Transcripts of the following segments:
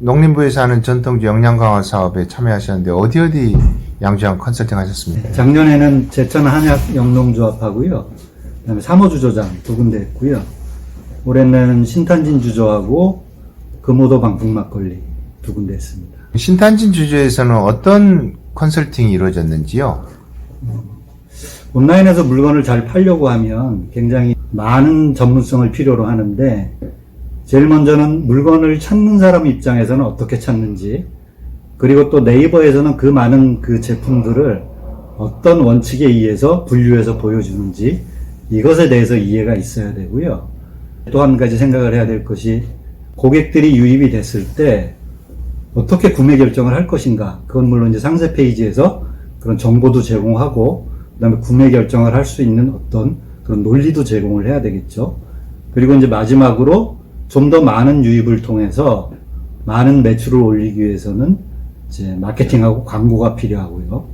농림부에서 하는 전통주 역량 강화 사업에 참여하셨는데 어디 어디 양주장 컨설팅 하셨습니까? 작년에는 제천 한약 영농조합하고요. 그다음에 사모주조장 두 군데 했고요. 올해는 신탄진 주조하고 금오도 방풍 막걸리 두 군데 했습니다. 신탄진 주주에서는 어떤 컨설팅이 이루어졌는지요? 온라인에서 물건을 잘 팔려고 하면 굉장히 많은 전문성을 필요로 하는데 제일 먼저는 물건을 찾는 사람 입장에서는 어떻게 찾는지 그리고 또 네이버에서는 그 많은 그 제품들을 어떤 원칙에 의해서 분류해서 보여주는지 이것에 대해서 이해가 있어야 되고요. 또 한 가지 생각을 해야 될 것이 고객들이 유입이 됐을 때 어떻게 구매 결정을 할 것인가. 그건 물론 이제 상세 페이지에서 그런 정보도 제공하고, 그 다음에 구매 결정을 할 수 있는 어떤 그런 논리도 제공을 해야 되겠죠. 그리고 이제 마지막으로 좀 더 많은 유입을 통해서 많은 매출을 올리기 위해서는 이제 마케팅하고 광고가 필요하고요.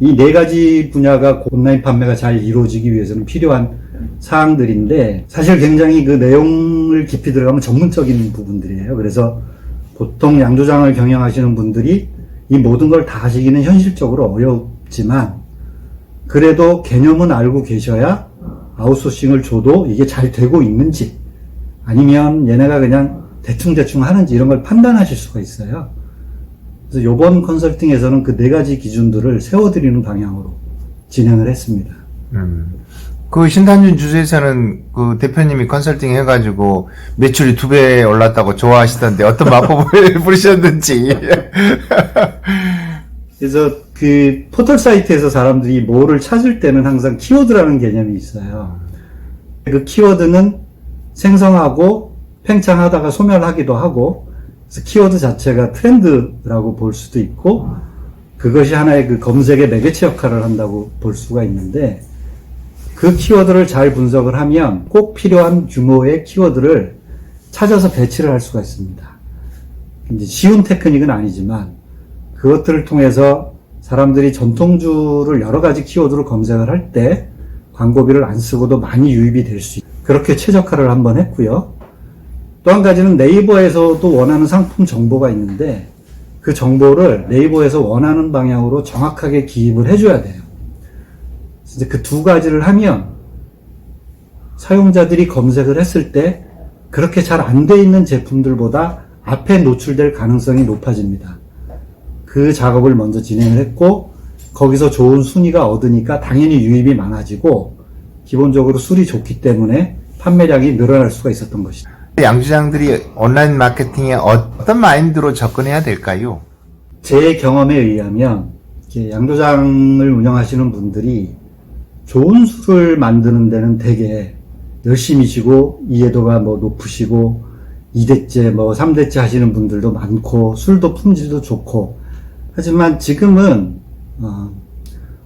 이 네 가지 분야가 온라인 판매가 잘 이루어지기 위해서는 필요한 사항들인데 사실 굉장히 그 내용을 깊이 들어가면 전문적인 부분들이에요. 그래서 보통 양조장을 경영하시는 분들이 이 모든 걸 다 하시기는 현실적으로 어렵지만 그래도 개념은 알고 계셔야 아웃소싱을 줘도 이게 잘 되고 있는지 아니면 얘네가 그냥 대충대충 하는지 이런 걸 판단하실 수가 있어요. 그래서 요번 컨설팅에서는 그 네 가지 기준들을 세워드리는 방향으로 진행을 했습니다. 음. 그 신탄진 주주에서는 그 대표님이 컨설팅 해가지고 매출이 두 배 올랐다고 좋아하시던데 어떤 마법을 부르셨는지. 그래서 그 포털 사이트에서 사람들이 뭐를 찾을 때는 항상 키워드라는 개념이 있어요. 그 키워드는 생성하고 팽창하다가 소멸하기도 하고 그래서 키워드 자체가 트렌드라고 볼 수도 있고 그것이 하나의 그 검색의 매개체 역할을 한다고 볼 수가 있는데 그 키워드를 잘 분석을 하면 꼭 필요한 규모의 키워드를 찾아서 배치를 할 수가 있습니다. 이제 쉬운 테크닉은 아니지만 그것들을 통해서 사람들이 전통주를 여러 가지 키워드로 검색을 할 때 광고비를 안 쓰고도 많이 유입이 될 수 있 그렇게 최적화를 한번 했고요. 또 한 가지는 네이버에서도 원하는 상품 정보가 있는데 그 정보를 네이버에서 원하는 방향으로 정확하게 기입을 해줘야 돼요. 이제 그 두 가지를 하면 사용자들이 검색을 했을 때 그렇게 잘 안 돼 있는 제품들보다 앞에 노출될 가능성이 높아집니다. 그 작업을 먼저 진행을 했고 거기서 좋은 순위가 얻으니까 당연히 유입이 많아지고 기본적으로 술이 좋기 때문에 판매량이 늘어날 수가 있었던 것이죠. 양주장들이 온라인 마케팅에 어떤 마인드로 접근해야 될까요? 제 경험에 의하면 양조장을 운영하시는 분들이 좋은 술을 만드는 데는 되게 열심히시고 이해도가 뭐 높으시고 2대째 뭐 3대째 하시는 분들도 많고 술도 품질도 좋고 하지만 지금은 어,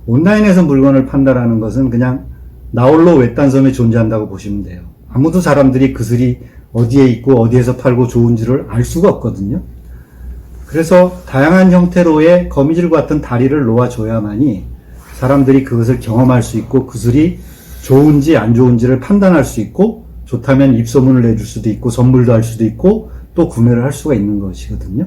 온라인에서 물건을 판다라는 것은 그냥 나홀로 외딴 섬에 존재한다고 보시면 돼요. 아무도 사람들이 그 술이 어디에 있고 어디에서 팔고 좋은지를 알 수가 없거든요. 그래서 다양한 형태로의 거미줄 같은 다리를 놓아줘야만이 사람들이 그것을 경험할 수 있고 그 술이 좋은지 안 좋은지를 판단할 수 있고 좋다면 입소문을 내줄 수도 있고 선물도 할 수도 있고 또 구매를 할 수가 있는 것이거든요.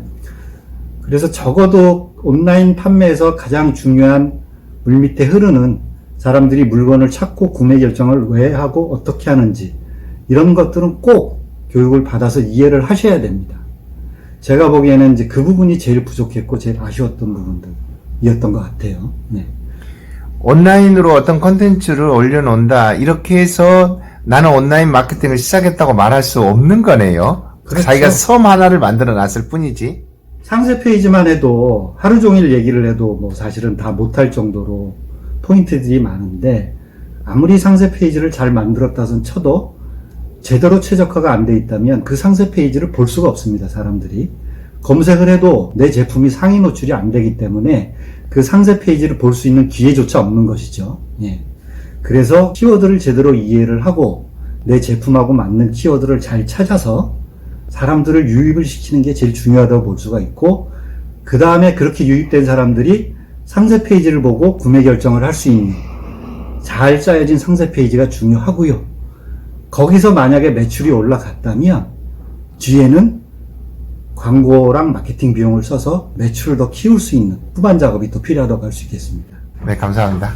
그래서 적어도 온라인 판매에서 가장 중요한 물밑에 흐르는 사람들이 물건을 찾고 구매 결정을 왜 하고 어떻게 하는지 이런 것들은 꼭 교육을 받아서 이해를 하셔야 됩니다. 제가 보기에는 이제 그 부분이 제일 부족했고 제일 아쉬웠던 부분들이었던 것 같아요. 네. 온라인으로 어떤 컨텐츠를 올려놓는다. 이렇게 해서 나는 온라인 마케팅을 시작했다고 말할 수 없는 거네요. 그렇죠. 자기가 섬 하나를 만들어 놨을 뿐이지. 상세 페이지만 해도 하루 종일 얘기를 해도 뭐 사실은 다 못할 정도로 포인트들이 많은데 아무리 상세 페이지를 잘 만들었다선 쳐도 제대로 최적화가 안 돼 있다면 그 상세 페이지를 볼 수가 없습니다, 사람들이. 검색을 해도 내 제품이 상위 노출이 안 되기 때문에 그 상세 페이지를 볼 수 있는 기회조차 없는 것이죠. 예. 그래서 키워드를 제대로 이해를 하고 내 제품하고 맞는 키워드를 잘 찾아서 사람들을 유입을 시키는 게 제일 중요하다고 볼 수가 있고 그 다음에 그렇게 유입된 사람들이 상세 페이지를 보고 구매 결정을 할 수 있는 잘 짜여진 상세 페이지가 중요하고요. 거기서 만약에 매출이 올라갔다면 뒤에는 광고랑 마케팅 비용을 써서 매출을 더 키울 수 있는 후반 작업이 더 필요하다고 할 수 있겠습니다. 네, 감사합니다.